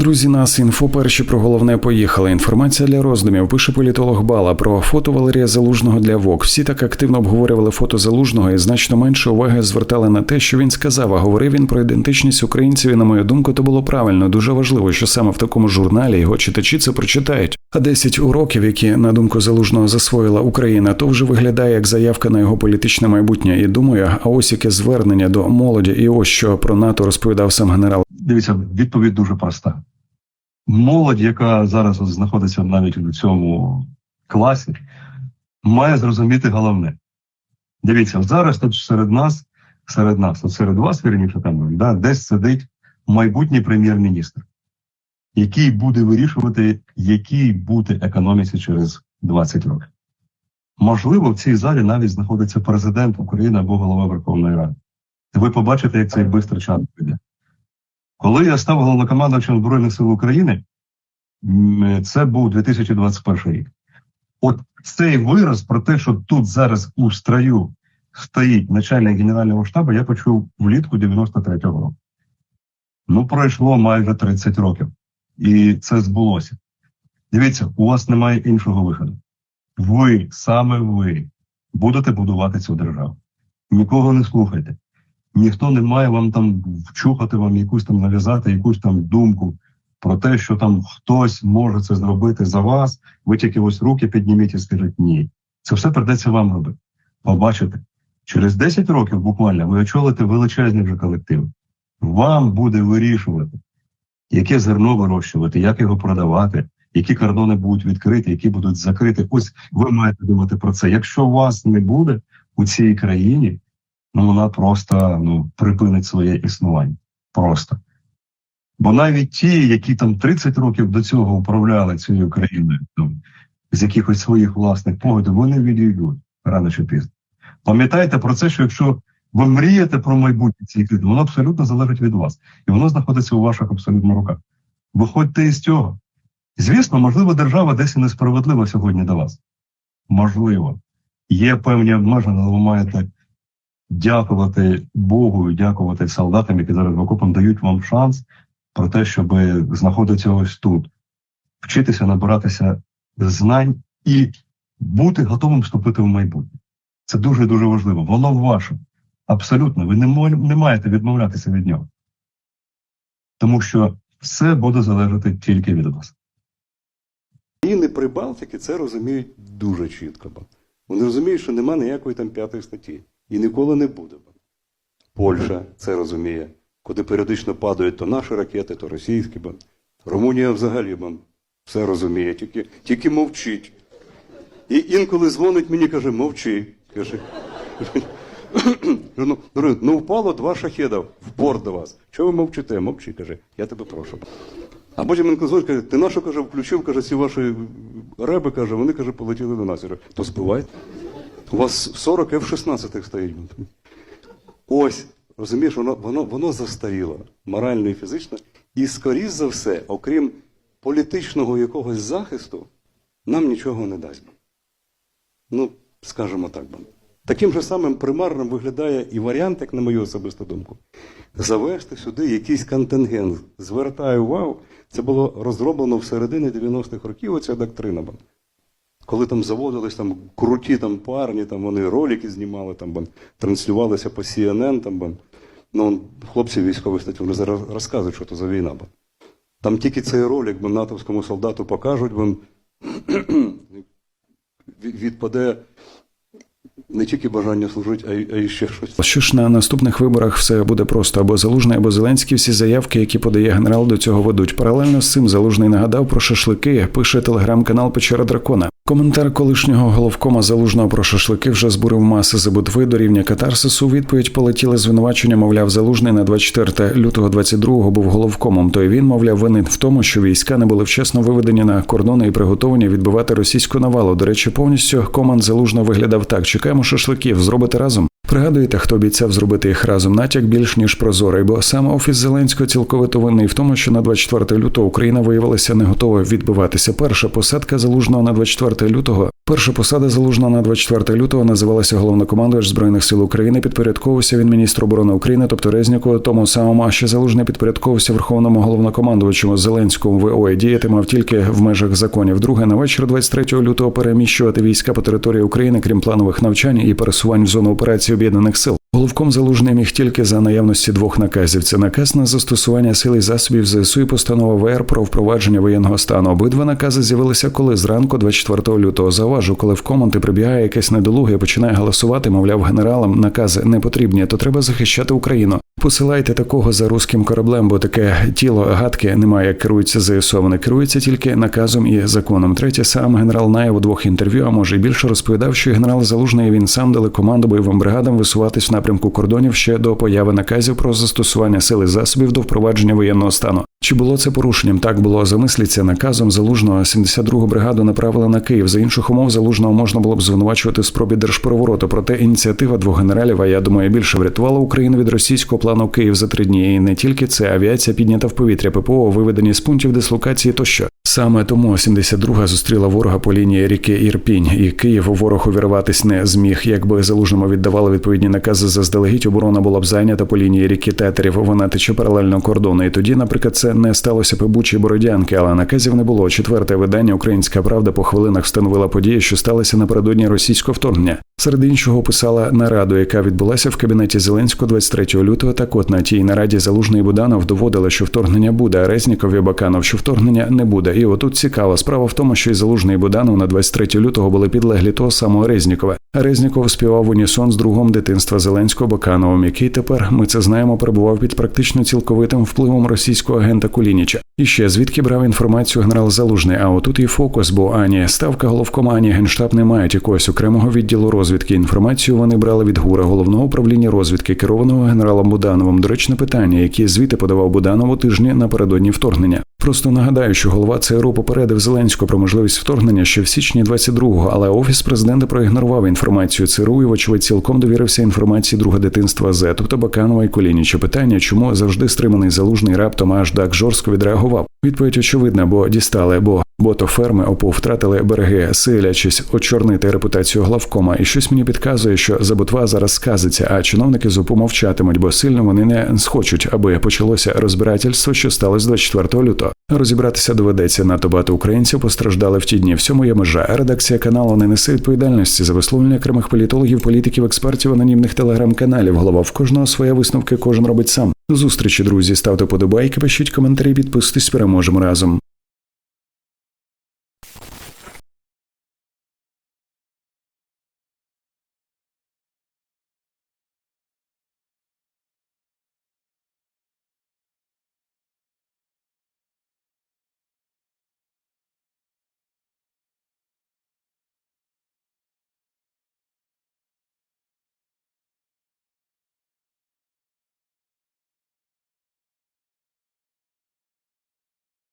Друзі, нас інфо перші про головне поїхали. Інформація для роздумів. Пише політолог Бала про фото Валерія Залужного для ВОК. Всі так активно обговорювали фото Залужного і значно менше уваги звертали на те, що він сказав. А говорив він про ідентичність українців. І на мою думку, то було правильно. Дуже важливо, що саме в такому журналі його читачі це прочитають. А 10 уроків, які на думку залужного засвоїла Україна, то вже виглядає як заявка на його політичне майбутнє. І думаю, а ось яке звернення до молоді, і ось що про НАТО розповідав сам генерал. Дивіться, відповідь дуже проста. Молодь, яка зараз знаходиться навіть у цьому класі, має зрозуміти головне. Дивіться, зараз тут серед нас, серед нас, от серед вас, вірніше там, да, десь сидить майбутній прем'єр-міністр, який буде вирішувати, якій бути економіці через 20 років. Можливо, в цій залі навіть знаходиться президент України або голова Верховної Ради. Ви побачите, як цей бистро час піде. Коли я став головнокомандувачем Збройних сил України, це був 2021 рік. От цей вираз про те, що тут зараз у строю стоїть начальник генерального штабу, я почув влітку 93-го року. Ну, пройшло майже 30 років, і це збулося. Дивіться, у вас немає іншого виходу. Ви, саме ви, будете будувати цю державу. Нікого не слухайте. Ніхто не має вам там вчухати вам якусь там нав'язати, якусь там думку про те, що там хтось може це зробити за вас. Ви тільки ось руки підніміть і скажіть ні. Це все придеться вам робити. Побачите, через 10 років буквально ви очолите величезний вже колектив. Вам буде вирішувати, яке зерно вирощувати, як його продавати, які кордони будуть відкриті, які будуть закриті. Ось ви маєте думати про це. Якщо вас не буде у цій країні ну вона просто ну, припинить своє існування. Просто. Бо навіть ті, які там 30 років до цього управляли цією країною, там, з якихось своїх власних поглядів, вони відійдуть рано чи пізно. Пам'ятайте про це, що якщо ви мрієте про майбутнє цієї країни, воно абсолютно залежить від вас. І воно знаходиться у ваших абсолютно руках. Виходьте із цього. Звісно, можливо, держава десь і несправедлива сьогодні до вас. Можливо. Є певні обмеження, але ви маєте дякувати Богу і дякувати солдатам, які зараз в окопам дають вам шанс про те, щоб знаходитися ось тут, вчитися набиратися знань і бути готовим вступити в майбутнє. Це дуже дуже важливо. Воно ваше. Абсолютно, ви не, не маєте відмовлятися від нього. Тому що все буде залежати тільки від вас. Країни Прибалтики це розуміють дуже чітко. Вони розуміють, що нема ніякої там п'ятої статті. І ніколи не будемо. Польща це розуміє. Куди періодично падають то наші ракети, то російські. бо. Румунія взагалі бо, все розуміє, тільки, тільки мовчить. І інколи дзвонить мені каже, мовчи. Каже, ну, ну впало два шахеда в порт до вас. Чого ви мовчите? Мовчи, каже, я тебе прошу. А потім він дзвонить, каже, ти на що каже, включив, каже, ці ваші реби, каже, вони каже, полетіли до нас. Я кажу, То збивайте. У вас 40 F-16 стоїть. Ось, розумієш, воно, воно, воно застаріло морально і фізично. І, скоріш за все, окрім політичного якогось захисту, нам нічого не дасть. Ну, скажімо так. Таким же самим примарним виглядає і варіант, як на мою особисту думку, завести сюди якийсь контингент. Звертаю увагу, це було розроблено в середині 90-х років, оця доктрина. Коли там заводились там круті там парні, там вони ролики знімали, там бо, транслювалися по CNN, там бо. Ну, хлопці військові статті вони зараз розказують, що це за війна. Бо. Там тільки цей ролик бо, натовському солдату покажуть, від- відпаде не тільки бажання служити, а й, а й ще щось. Що ж на наступних виборах все буде просто або залужний, або Зеленський. Всі заявки, які подає генерал, до цього ведуть. Паралельно з цим залужний нагадав про шашлики. Пише телеграм-канал Печера Дракона. Коментар колишнього головкома залужного про шашлики вже збурив маси забутви до рівня катарсису. У Відповідь полетіли звинувачення. Мовляв, залужний на 24 лютого 22-го був головкомом. То й він, мовляв, винен в тому, що війська не були вчасно виведені на кордони і приготовані відбивати російську навалу. До речі, повністю команд залужно виглядав так: чекаємо шашликів, зробити разом. Пригадуєте, хто обіцяв зробити їх разом натяк більш ніж прозорий, бо саме офіс Зеленського цілковито винний в тому, що на 24 лютого Україна виявилася не готова відбиватися. Перша посадка залужного на 24 лютого Перша посада залужна на 24 лютого називалася головнокомандувач збройних сил України. Підпорядковувався він міністру оборони України, тобто Резніку, тому самому а ще залужний підпорядковувався верховному головнокомандувачу Зеленському ВО і діяти мав тільки в межах законів. Друге на вечір 23 лютого переміщувати війська по території України, крім планових навчань і пересувань в зону операції об'єднаних сил. Головком залужний міг тільки за наявності двох наказів: це наказ на застосування сил і засобів ЗСУ і постанова ВР про впровадження воєнного стану. Обидва накази з'явилися коли зранку, 24 лютого. Заважу, коли в команди прибігає якесь недолуге починає голосувати, мовляв, генералам накази не потрібні, то треба захищати Україну. Посилайте такого за руським кораблем, бо таке тіло гадки немає, як керується ЗСУ. Вони керуються тільки наказом і законом. Третє, сам генерал Наєв у двох інтерв'ю, а може й більше розповідав, що генерал Залужний він сам дали команду бойовим бригадам висуватись в напрямку кордонів ще до появи наказів про застосування сили засобів до впровадження воєнного стану. Чи було це порушенням? Так було замисліться наказом залужного 72-гу бригаду направили на Київ. За інших умов залужного можна було б звинувачувати в спробі держперевороту. Проте ініціатива двох генералів, а я думаю, більше врятувала Україну від російського плану Київ за три дні. І не тільки це авіація піднята в повітря, ППО виведені з пунктів дислокації тощо. Саме тому 72-га зустріла ворога по лінії ріки Ірпінь, і Київ ворог увірватись не зміг. Якби залужному віддавали відповідні накази заздалегідь, оборона була б зайнята по лінії ріки Тетерів. Вона тече паралельно кордону. І тоді, наприклад, це не сталося пебучі бородянки, але наказів не було. Четверте видання Українська Правда по хвилинах встановила події, що сталися напередодні російського вторгнення. Серед іншого писала нараду, яка відбулася в кабінеті Зеленського 23 лютого. Так от на тій нараді Залужний Буданов доводили, що вторгнення буде, а Резніков і Баканов, що вторгнення не буде. І отут цікаво. Справа в тому, що і Залужний Буданов на 23 лютого були підлеглі того самого Резнікова. Резніков співав унісон з другом дитинства Зеленського Бакановим, який тепер ми це знаємо, перебував під практично цілковитим впливом російського агента Кулініча. І ще звідки брав інформацію генерал Залужний? А отут і фокус, бо ані ставка головкома, ані генштаб не мають якогось окремого відділу розвідки. Інформацію вони брали від ГУРа, головного управління розвідки, керованого генералом Будановим. До Доречне питання, які звіти подавав Буданову тижні напередодні вторгнення. Просто нагадаю, що голова ЦРУ попередив Зеленського про можливість вторгнення ще в січні 22-го, але офіс президента проігнорував інформацію ЦРУ і, вочевидь, цілком довірився інформації друга дитинства З, тобто Баканова і Колініча. Питання, чому завжди стриманий залужний раптом аж так жорстко відреагував. Відповідь очевидна, бо дістали, бо бо то ферми ОПУ втратили береги, силячись очорнити репутацію главкома. І щось мені підказує, що забутва зараз сказиться, а чиновники з ОПУ мовчатимуть, бо сильно вони не схочуть, аби почалося розбирательство, що сталося 24 лютого. Розібратися доведеться надто багато українців постраждали в ті дні. Всьому є межа. Редакція каналу не несе відповідальності за висловлення окремих політологів, політиків, експертів, анонімних телеграм-каналів. Голова в кожного своя висновки, кожен робить сам. Зустрічі, друзі. Ставте подобайки, пишіть коментарі, підписуйтесь, переможемо разом.